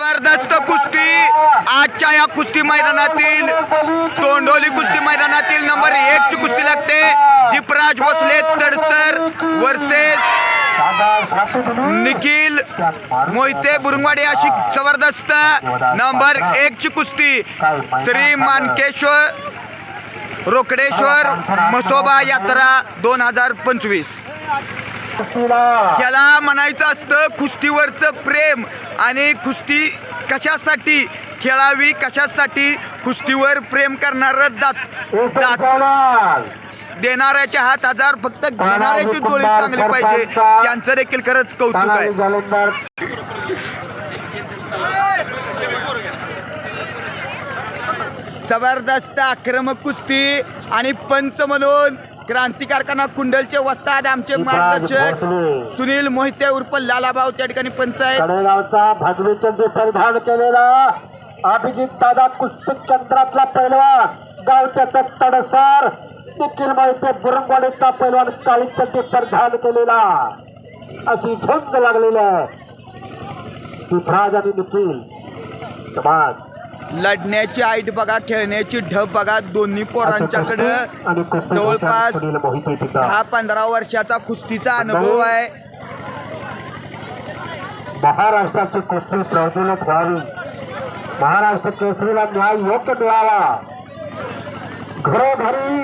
जबरदस्त कुस्ती. आजच्या या कुस्ती मैदानातील तोंडोली कुस्ती मैदानातील नंबर एक ची कुस्ती लागते. दीपराज भोसले तडसर वर्सेस निखिल मोहिते बुरुंगवाडी अशी जबरदस्त नंबर एक ची कुस्ती. श्री मानकेश्वर रोकडेश्वर मसोबा यात्रा दोन हजार पंचवीस. ह्याला म्हणायचं असतं कुस्तीवरचं प्रेम. आणि कुस्ती कशासाठी? खेळावी कशासाठी? कुस्तीवर प्रेम करणारं दात. दात. देणाऱ्याच्या हात हजार फक्त घेणाऱ्याची जोडी चांगली पाहिजे. त्यांचं देखील खरंच कौतुक आहे. जबरदस्त आक्रमक कुस्ती आणि पंच म्हणून क्रांती कारखाना कुंडलचे वस्ताद आमचे मार्गदर्शक सुनील मोहिते उर्फ लालाभाऊ त्या ठिकाणी पंच आहेत कडेगावचा भगवीचंदी परिधान केलेला अभिजित दादा कुस्ती केंद्रातला पैलवान गावच्याचा तडसार निखिल माहिती बुरंगवाडीचा पैलवान काळी चड्डी परिधान केलेला. अशी झुंज लागलेली आहे. आणि निखिल. समाज. लढण्याची आईट बघा खेळण्याची ढब बघा दोन्ही पोरांच्याकडं जवळपास दहा पंधरा वर्षाचा कुस्तीचा अनुभव आहे. महाराष्ट्राची कुस्ती प्रज्वलित व्हावी. महाराष्ट्र केसरीला न्याय योग्य मिळावा. घरोघरी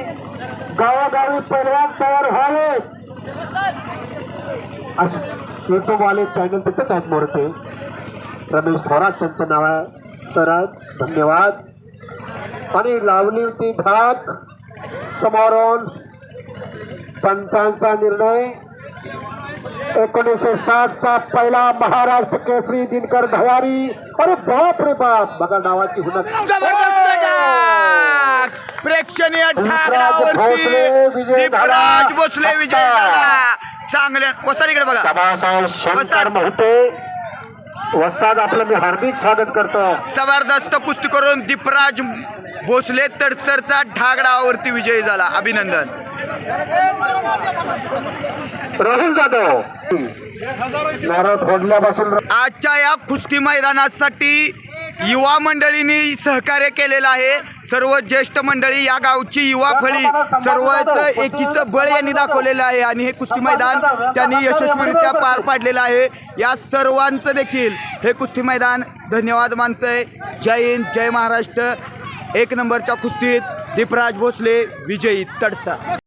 गावोगावी पैलवान तयार व्हावे. युट्यूबवाले चॅनल तिथेच आहेत मोरते रमेश थोरात त्यांचं नाव आहे. तर धन्यवाद। आणि लावली होती धाक समारोह पंचांचा निर्णय. एकोणीसशे साठ चा पहिला महाराष्ट्र केसरी दिनकर धवारी अरे बाप रे बाप बघा नावाची! प्रेक्षणीय विजय भोसले विजय इकडे बघा सभासाहेब शंकर वस्ताद. मोहिते वस्ताद आपलं मी हार्दिक स्वागत करतो. जबरदस्त कुस्ती करून दीपराज भोसले तडसरचा ढागडावरती विजयी झाला. अभिनंदन. राहुल जाधव. नारळ फोडल्यापासून आजच्या या कुस्ती मैदानासाठी युवा मंडळींनी सहकार्य केलेलं आहे. सर्व ज्येष्ठ मंडळी या गावची युवा फळी सर्वच एकीचं बळ यांनी दाखवलेलं आहे आणि हे कुस्ती मैदान त्यांनी यशस्वीरित्या पार पाडलेलं आहे. या सर्वांचं देखील हे कुस्ती मैदान धन्यवाद मानतंय. जय हिंद जय महाराष्ट्र. एक नंबरच्या कुस्तीत दीपराज भोसले विजयी तडसा.